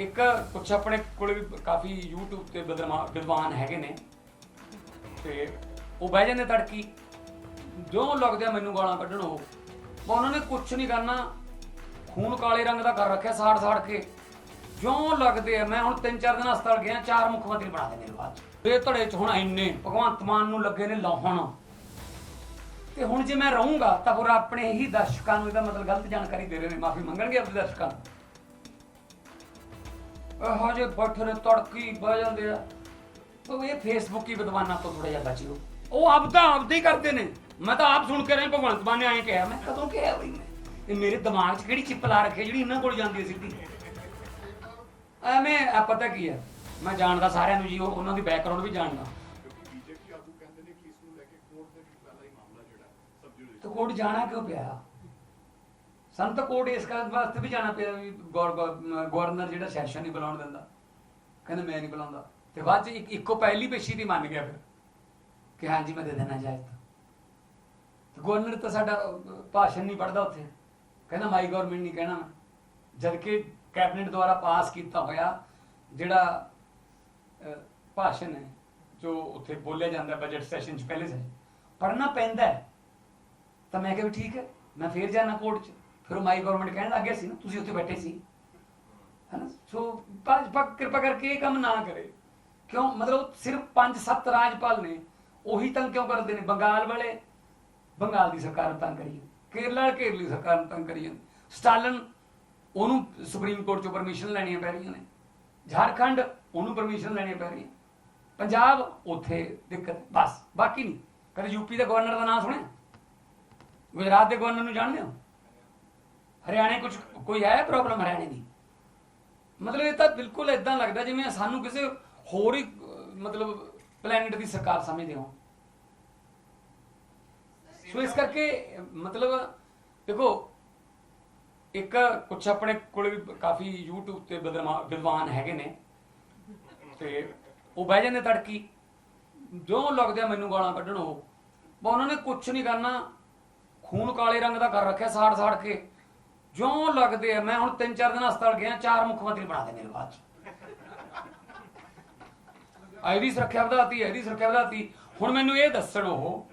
ਇੱਕ ਕੁਛ ਆਪਣੇ ਕੋਲ ਵੀ ਕਾਫੀ YouTube ਤੇ ਵਿਦਵਾਨ ਵਿਦਵਾਨ ਹੈਗੇ ਨੇ। ਤੇ ਉਹ ਬਹਿ ਜਾਂਦੇ ਤੜਕੀ। ਜੋ ਲੱਗਦੇ ਆ ਮੈਨੂੰ ਗਾਲਾਂ ਕੱਢਣ ਉਹ। ਮੈਂ ਉਹਨਾਂ ਨੇ ਕੁਛ ਨਹੀਂ ਕਰਨਾ। ਖੂਨ ਕਾਲੇ ਰੰਗ ਦਾ ਕਰ ਰੱਖਿਆ ਸਾੜ ਸਾੜ ਕੇ। ਜਿਉਂ ਲੱਗਦੇ ਆ, ਮੈਂ ਹੁਣ ਤਿੰਨ ਚਾਰ ਦਿਨ ਹਸਪਤਾਲ ਗਿਆ, ਚਾਰ ਮੁੱਖ ਮੰਤਰੀ ਬਣਾ ਦੇ ਮੇਰੇ ਬਾਅਦ 'ਚ। ਧੜੇ ਚ ਹੁਣ ਇੰਨੇ ਭਗਵੰਤ ਮਾਨ ਨੂੰ ਲੱਗੇ ਨੇ ਲਾਹਣ। ਤੇ ਹੁਣ ਜੇ ਮੈਂ ਰਹੂੰਗਾ, ਤਾਂ ਫਿਰ ਆਪਣੇ ਹੀ ਦਰਸ਼ਕਾਂ ਨੂੰ ਇਹਦਾ ਮਤਲਬ ਗਲਤ ਜਾਣਕਾਰੀ ਦੇ ਰਹੇ ਨੇ। ਮਾਫੀ ਮੰਗਣਗੇ ਆਪਣੇ ਦਰਸ਼ਕਾਂ ਨੂੰ। ਇਹੋ ਜਿਹੇ ਬੈਠੇ ਨੇ ਤੜਕੀ ਬਹਿ ਜਾਂਦੇ ਆ। ਤੋ ਇਹ ਫੇਸਬੁੱਕ ਹੀ ਵਿਦਵਾਨਾਂ ਤੋਂ ਥੋੜਾ ਜਿਹਾ ਬਚਿਓ ਉਹ। ਆਪ ਤਾਂ ਆਪਦੇ ਹੀ ਕਰਦੇ ਨੇ। ਮੈਂ ਤਾਂ ਆਪ ਸੁਣ ਕੇ ਰਿਹਾ ਭਗਵੰਤ ਮਾਨ ਨੇ ਐਂ ਕਿਹਾ ਮੈਂ ਕਦੋਂ ਕਿਹਾ ਬਈ ਮੈਂ? ਇਹ ਮੇਰੇ ਦਿਮਾਗ 'ਚ ਕਿਹੜੀ ਚਿੱਪ ਲਾ ਰੱਖੀ ਜਿਹੜੀ ਇਹਨਾਂ ਕੋਲ ਜਾਂਦੀ ਹੈ ਸਿੱਧੀ? ਐਵੇਂ ਆ ਪਤਾ ਕੀ ਹੈ ਮੈਂ ਜਾਣਦਾ ਸਾਰਿਆਂ ਨੂੰ ਜੀ ਉਹ ਉਹਨਾਂ ਦੀ ਬੈਕਗ੍ਰਾਉਂਡ ਵੀ ਜਾਣਦਾ। ਤੇ ਕੋਰਟ ਜਾਣਾ ਕਿਉਂ ਪਿਆ? ਸਾਨੂੰ ਤਾਂ ਕੋਰਟ ਇਸ ਕਾਰਨ ਵਾਸਤੇ ਵੀ ਜਾਣਾ ਪਿਆ ਵੀ ਗੌਰ- ਗਵਰਨਰ ਜਿਹੜਾ ਸੈਸ਼ਨ ਨਹੀਂ ਬੁਲਾਉਣ ਦਿੰਦਾ। ਕਹਿੰਦਾ ਮੈਂ ਨਹੀਂ ਬੁਲਾਉਂਦਾ। ਤੇ ਬਾਅਦ ਚ ਇੱਕ ਇੱਕੋ ਪਹਿਲੀ ਪੇਸ਼ੀ ਦੀ ਮੰਨ ਗਿਆ ਫਿਰ ਕਿ ਹਾਂਜੀ ਮੈਂ ਦੇ ਦੇਣਾ ਇਜਾਜ਼ਤ ਤੇ। ਗਵਰਨਰ ਤਾਂ ਸਾਡਾ ਭਾਸ਼ਣ ਨਹੀਂ ਪੜਦਾ ਉੱਥੇ। ਕਹਿੰਦਾ ਮਾਈ ਗਵਰਨਮੈਂਟ ਨਹੀਂ ਕਹਿਣਾ ਮੈਂ। ਜਦ ਕਿ ਕੈਬਨਿਟ ਦੁਆਰਾ ਪਾਸ ਕੀਤਾ ਹੋਇਆ ਜਿਹੜਾ ਭਾਸ਼ਣ ਹੈ, ਜੋ ਉੱਥੇ ਬੋਲਿਆ ਜਾਂਦਾ ਬਜਟ ਸੈਸ਼ਨ ਚ ਪਹਿਲੇ ਸੈਸ਼ਨ ਪੜਨਾ ਪੈਂਦਾ ਤਾਂ ਮੈਂ ਕਿਹਾ ਵੀ ਠੀਕ ਹੈ, ਮੈਂ ਫੇਰ ਜਾਣਾ ਕੋਰਟ 'ਚ। ਫਿਰ ਉਹ ਮਾਈ ਗਵਰਨਮੈਂਟ ਕਹਿਣ ਲੱਗ ਗਿਆ ਸੀ ਨਾ, ਤੁਸੀਂ ਉੱਥੇ ਬੈਠੇ ਸੀ। ਹਨਾ? ਸੋ ਭਾਜਪਾ ਕਿਰਪਾ ਕਰਕੇ ਇਹ ਕੰਮ ਨਾ ਕਰੇ। ਕਿਉਂ? ਮਤਲਬ ਸਿਰਫ 5-7 ਰਾਜਪਾਲ ਨੇ, ਉਹੀ ਤੰਗ ਕਿਉਂ ਕਰਦੇ ਨੇ? ਬੰਗਾਲ ਵਾਲੇ, ਬੰਗਾਲ ਦੀ ਸਰਕਾਰ ਨੂੰ ਤੰਗ ਕਰੀ ਜਾਂਦੀ। ਕੇਰਲਾ ਵਾਲੇ ਕੇਰਲੀ ਸਰਕਾਰ ਨੂੰ ਤੰਗ ਕਰੀ ਜਾਂਦੀ ਸਟਾਲਨ, ਉਹਨੂੰ ਸੁਪਰੀਮ ਕੋਰਟ ਚੋਂ ਪਰਮਿਸ਼ਨ ਲੈਣੀਆਂ ਪੈ ਰਹੀਆਂ ਨੇ। ਝਾਰਖੰਡ, ਉਹਨੂੰ ਪਰਮਿਸ਼ਨ ਲੈਣੀਆਂ ਪੈ ਰਹੀਆਂ। ਪੰਜਾਬ, ਉੱਥੇ ਦਿੱਕਤ। ਬਸ, ਬਾਕੀ ਨਹੀਂ। ਕਦੇ ਯੂਪੀ ਦੇ ਗਵਰਨਰ ਦਾ ਨਾਮ ਸੁਣਿਆ? ਗੁਜਰਾਤ ਦੇ ਗਵਰਨਰ ਨੂੰ ਜਾਣਦੇ ਹੋ? ਹਰਿਆਣੇ ਕੁਝ ਕੋਈ ਹੈ ਪ੍ਰੋਬਲਮ ਹਰਿਆਣੇ ਦੀ? ਮਤਲਬ ਇਹ ਤਾਂ ਬਿਲਕੁਲ ਇਦਾਂ ਲੱਗਦਾ ਜਿਵੇਂ ਸਾਨੂੰ ਕਿਸੇ ਹੋਰ ਹੀ, ਮਤਲਬ ਪਲੈਨਟ ਦੀ ਸਰਕਾਰ ਸਮਝਦੇ ਹੋ ਸੋ ਇਸ ਕਰਕੇ, ਮਤਲਬ ਦੇਖੋ, ਇੱਕ ਕੁਛ ਆਪਣੇ ਕੋਲ ਵੀ ਕਾਫੀ YouTube ਤੇ ਵਿਦਵਾਨ ਹੈਗੇ ਨੇ। ਤੇ ਉਹ ਬਹਿ ਜਾਂਦੇ ਤੜਕੀ। ਜੋ ਲੱਗਦੇ ਆ ਮੈਨੂੰ ਗਾਲਾਂ ਕੱਢਣ ਉਹ। ਮੈਂ ਉਹਨਾਂ ਨੇ ਕੁਛ ਨਹੀਂ ਕਰਨਾ। ਖੂਨ ਕਾਲੇ ਰੰਗ ਦਾ ਕਰ ਰੱਖਿਆ ਸਾੜ ਸਾੜ ਕੇ। ਜਿਉਂ ਲੱਗਦੇ ਆ, ਮੈਂ ਹੁਣ ਤਿੰਨ ਚਾਰ ਦਿਨ ਹਸਪਤਾਲ ਗਿਆ, ਚਾਰ ਮੁੱਖ ਮੰਤਰੀ ਬਣਾ ਦੇ ਮੇਰੇ ਬਾਅਦ ਚ। ਸੁਰੱਖਿਆ ਵਧਾਤੀ ਇਹਦੀ ਸੁਰੱਖਿਆ ਵਧਾਤੀ। ਹੁਣ ਮੈਨੂੰ ਇਹ ਦੱਸਣ ਉਹ,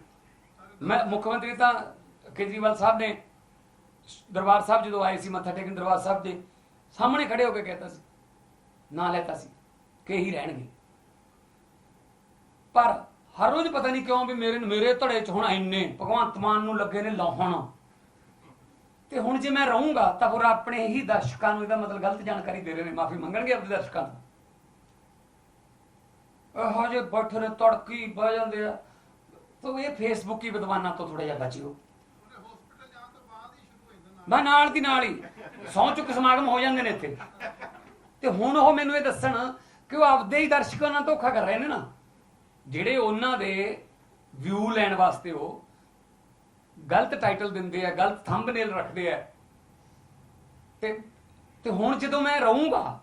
ਮੈਂ ਮੁੱਖ ਮੰਤਰੀ ਤਾਂ ਕੇਜਰੀਵਾਲ ਸਾਹਿਬ ਨੇ, ਦਰਬਾਰ ਸਾਹਿਬ ਜਦੋਂ ਆਏ ਸੀ, ਮੱਥਾ ਟੇਕਣ ਦਰਬਾਰ ਸਾਹਿਬ ਦੇ, ਸਾਹਮਣੇ ਖੜੇ ਹੋ ਕੇ ਕਹਿਤਾ ਸੀ, ਨਾ ਲੈਤਾ ਸੀ ਕਿ ਹੀ ਰਹਿਣਗੇ। ਪਰ ਹਰ ਰੋਜ਼ ਪਤਾ ਨਹੀਂ ਕਿਉਂ ਵੀ ਮੇਰੇ ਮੇਰੇ ਧੜੇ ਚ ਹੁਣ ਇੰਨੇ ਭਗਵੰਤ ਮਾਨ ਨੂੰ ਲੱਗੇ ਨੇ ਲਾਹਣ। ਤੇ ਹੁਣ ਜੇ ਮੈਂ ਰਹੂੰਗਾ, ਤਾਂ ਫਿਰ ਆਪਣੇ ਹੀ ਦਰਸ਼ਕਾਂ ਨੂੰ ਇਹਦਾ ਮਤਲਬ ਗਲਤ ਜਾਣਕਾਰੀ ਦੇ ਰਹੇ ਨੇ, ਮਾਫੀ ਮੰਗਣਗੇ ਆਪਣੇ ਦਰਸ਼ਕਾਂ ਨੂੰ। ਇਹੋ ਜਿਹੇ ਬੈਠੇ ਨੇ, ਤੜਕੀ ਬਹਿ ਜਾਂਦੇ ਆ। ਤੋ ਇਹ ਫੇਸਬੁੱਕ ਹੀ ਵਿਦਵਾਨਾਂ ਤੋਂ ਥੋੜਾ ਜਿਹਾ ਬਚਿਓ। ਮੈਂ ਨਾਲ ਦੀ ਨਾਲ ਹੀ ਸੌ ਚੁੱਕ ਸਮਾਗਮ ਹੋ ਜਾਂਦੇ ਨੇ ਇੱਥੇ। ਤੇ ਹੁਣ ਉਹ ਮੈਨੂੰ ਇਹ ਦੱਸਣ ਕਿ ਉਹ ਆਪਦੇ ਹੀ ਦਰਸ਼ਕਾਂ ਨਾਲ ਧੋਖਾ ਕਰ ਰਹੇ ਨੇ ਨਾ। ਜਿਹੜੇ ਉਹਨਾਂ ਦੇ ਵਿਊ ਲੈਣ ਵਾਸਤੇ ਉਹ ਗਲਤ ਟਾਈਟਲ ਦਿੰਦੇ ਆ, ਗਲਤ ਥੰਬਨੇਲ ਰੱਖਦੇ ਆ। ਤੇ ਤੇ ਹੁਣ ਜਦੋਂ ਮੈਂ ਰਹੂੰਗਾ,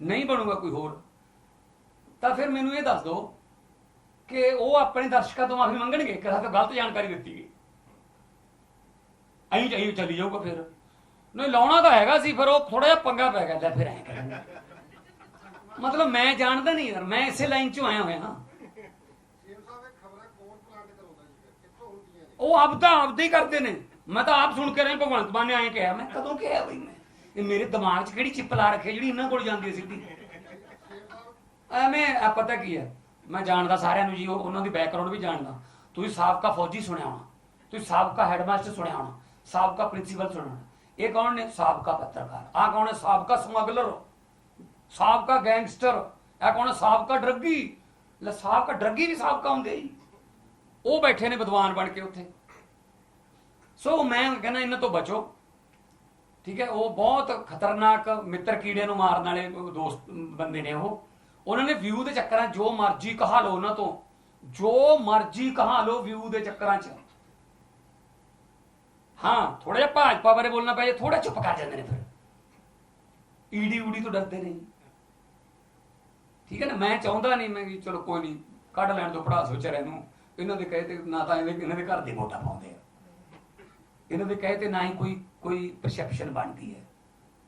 ਨਹੀਂ ਬਣੂਗਾ ਕੋਈ ਹੋਰ, ਤਾਂ ਫਿਰ ਮੈਨੂੰ ਇਹ ਦੱਸ ਦਿਓ ਕਿ ਉਹ ਆਪਣੇ ਦਰਸ਼ਕਾਂ ਤੋਂ ਮਾਫੀ ਮੰਗਣਗੇ ਕਿ ਸਾਨੂੰ ਗਲਤ ਜਾਣਕਾਰੀ ਦਿੱਤੀ ਗਈ। ਅਹੀਂ ਚਾਹੀ ਚਲੀ ਜਾਊਗਾ ਫਿਰ। ਨਹੀਂ, ਲਾਉਣਾ ਤਾਂ ਹੈਗਾ ਸੀ, ਫਿਰ ਉਹ ਥੋੜਾ ਜਿਹਾ ਪੰਗਾ ਪੈ ਗਿਆ, ਲੈ ਫਿਰ ਐਂ ਕਰਾਂਗੇ। ਮਤਲਬ ਮੈਂ ਜਾਣਦਾ ਨਹੀਂ ਯਾਰ, ਮੈਂ ਇਸੇ ਲਾਈਨ 'ਚੋਂ ਆਇਆ ਹੋਇਆ ਹਾਂ ਸੀਐਮ ਸਾਹਿਬ ਇਹ ਖਬਰਾਂ ਕੌਣ ਪਲਾਂਟ ਕਰਾਉਂਦਾ ਜੀ ਕਿੱਥੋਂ ਹੁੰਦੀਆਂ ਨੇ ਉਹ ਆਪ ਤਾਂ ਆਪਦੇ ਹੀ ਕਰਦੇ ਨੇ। ਮੈਂ ਤਾਂ ਆਪ ਸੁਣ ਕੇ ਰਿਹਾ ਭਗਵੰਤ ਮਾਨ ਨੇ ਐਂ ਕਿਹਾ, ਮੈਂ ਕਦੋਂ ਕਿਹਾ ਬਈ ਮੈਂ? ਇਹ ਮੇਰੇ ਦਿਮਾਗ 'ਚ ਕਿਹੜੀ ਚਿੱਪ ਲਾ ਰੱਖੀ ਜਿਹੜੀ ਇਹਨਾਂ ਕੋਲ ਜਾਂਦੀ ਹੈ ਸਿੱਧੀ? ਐਵੇਂ ਆ, ਪਤਾ ਕੀ ਹੈ ਮੈਂ ਜਾਣਦਾ ਸਾਰਿਆਂ ਨੂੰ ਜੀ ਉਹਨਾਂ ਦੀ ਬੈਕਗ੍ਰਾਉਂਡ ਵੀ ਜਾਣਦਾ। ਤੁਸੀਂ ਸਾਬਕਾ ਫੌਜੀ ਸੁਣਿਆ ਹੋਣਾ। ਤੁਸੀਂ ਸਾਬਕਾ ਹੈਡਮਾਸਟਰ ਸੁਣਿਆ ਹੋਣਾ। ਸਾਬਕਾ ਪ੍ਰਿੰਸੀਪਲ ਸੁਣਿਆ ਹੋਣਾ। ਇਹ ਕੌਣ ਨੇ? ਸਾਬਕਾ ਪੱਤਰਕਾਰ। ਆ ਕੌਣ ਹੈ? ਸਾਬਕਾ ਸਮਗਲਰ। ਸਾਬਕਾ ਗੈਂਗਸਟਰ ਇਹ ਕੌਣ ਹੈ? ਸਾਬਕਾ ਡਰੱਗੀ। ਲੈ, ਸਾਬਕਾ ਡਰੱਗੀ ਵੀ ਸਾਬਕਾ ਹੁੰਦੇ ਜੀ। ਉਹ ਬੈਠੇ ਨੇ ਵਿਦਵਾਨ ਬਣ ਕੇ ਉੱਥੇ। ਸੋ ਮੈਂ ਕਹਿੰਦਾ ਇਹਨਾਂ ਤੋਂ ਬਚੋ। ਠੀਕ ਹੈ, ਉਹ ਬਹੁਤ ਖਤਰਨਾਕ ਮਿੱਤਰ ਕੀੜੇ ਨੂੰ ਮਾਰਨ ਵਾਲੇ ਦੋਸਤ, ਬੰਦੇ ਨੇ ਉਹ। ਉਹਨਾਂ ਨੇ ਵਿਊ ਦੇ ਚੱਕਰਾਂ ਜੋ ਮਰਜ਼ੀ ਕਹਾ ਲਓ ਉਹਨਾਂ ਤੋਂ। ਜੋ ਮਰਜ਼ੀ ਕਹਾ ਲਓ ਵਿਊ ਦੇ ਚੱਕਰਾਂ 'ਚ। ਹਾਂ ਥੋੜਾ ਜਿਹਾ ਭਾਜਪਾ ਬਾਰੇ ਬੋਲਣਾ ਪਏ ਥੋੜਾ ਚੁੱਪ ਕਰ ਜਾਂਦੇ ਨੇ ਫਿਰ। ਈਡੀ ਊਡੀ ਤੋਂ ਡਰਦੇ ਨੇ। ਠੀਕ ਹੈ ਨਾ, ਮੈਂ ਚਾਹੁੰਦਾ ਨਹੀਂ ਮੈਂ ਕਿ ਚਲੋ ਕੋਈ ਨਹੀਂ ਕੱਢ ਲੈਣ ਦੋ ਪੜਾਸ ਵਿਚਾਰਿਆਂ ਨੂੰ ਇਹਨਾਂ ਦੇ ਕਹੇ ਤੇ ਨਾ ਤਾਂ ਇਹਦੇ ਇਹਨਾਂ ਦੇ ਘਰ ਦੇ ਵੋਟਾਂ ਪਾਉਂਦੇ ਆ। ਇਹਨਾਂ ਦੇ ਕਹੇ ਤੇ ਨਾ ਹੀ ਕੋਈ ਕੋਈ ਪਰਸੈਪਸ਼ਨ ਬਣਦੀ ਹੈ।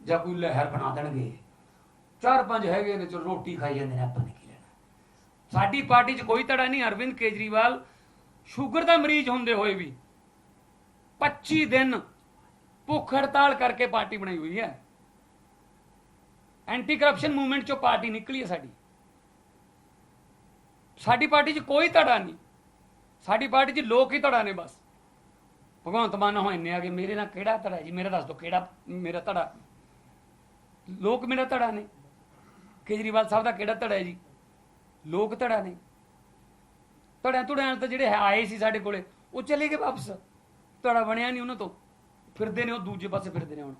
ਜਾਂ ਕੋਈ ਲਹਿਰ ਬਣਾ ਦੇਣਗੇ। ਚਾਰ ਪੰਜ ਹੈਗੇ ਨੇ, ਚਲੋ ਰੋਟੀ ਖਾਈ ਜਾਂਦੇ ਨੇ, ਆਪਾਂ ਨੇ ਕੀ ਲੈਣਾ। ਸਾਡੀ ਪਾਰਟੀ 'ਚ ਕੋਈ ਧੜਾ ਨਹੀਂ, ਅਰਵਿੰਦ ਕੇਜਰੀਵਾਲ ਸ਼ੂਗਰ ਦਾ ਮਰੀਜ਼ ਹੁੰਦੇ ਹੋਏ ਵੀ 25 ਦਿਨ ਭੁੱਖ ਹੜਤਾਲ ਕਰਕੇ ਪਾਰਟੀ ਬਣਾਈ ਹੋਈ ਹੈ। ਐਂਟੀ ਕਰਪਸ਼ਨ ਮੂਵਮੈਂਟ ਚੋਂ ਪਾਰਟੀ ਨਿਕਲੀ ਹੈ ਸਾਡੀ। ਸਾਡੀ ਪਾਰਟੀ 'ਚ ਕੋਈ ਧੜਾ ਨਹੀਂ। ਸਾਡੀ ਪਾਰਟੀ 'ਚ ਲੋਕ ਹੀ ਧੜਾ ਨੇ ਬਸ। ਭਗਵੰਤ ਮਾਨ ਹੋ ਇੰਨੇ ਆ ਕਿ ਮੇਰੇ ਨਾਲ ਕਿਹੜਾ ਧੜਾ ਜੀ? ਮੇਰਾ ਦੱਸ ਦਿਓ ਕਿਹੜਾ ਮੇਰਾ ਧੜਾ? ਲੋਕ ਮੇਰਾ ਧੜਾ ਨੇ। ਕੇਜਰੀਵਾਲ ਸਾਹਿਬ ਦਾ ਕਿਹੜਾ ਧੜਾ ਹੈ ਜੀ? ਲੋਕ ਧੜਾ ਨੇ। ਧੜਿਆਂ ਧੜਿਆਂ ਤਾਂ ਜਿਹੜੇ ਹੈ- ਆਏ ਸੀ ਸਾਡੇ ਕੋਲੇ, ਉਹ ਚਲੇ ਗਏ ਵਾਪਸ। ਧੜਾ ਬਣਿਆ ਨਹੀਂ ਉਹਨਾਂ ਤੋਂ। ਫਿਰਦੇ ਨੇ ਉਹ ਦੂਜੇ ਪਾਸੇ ਫਿਰਦੇ ਨੇ ਹੁਣ।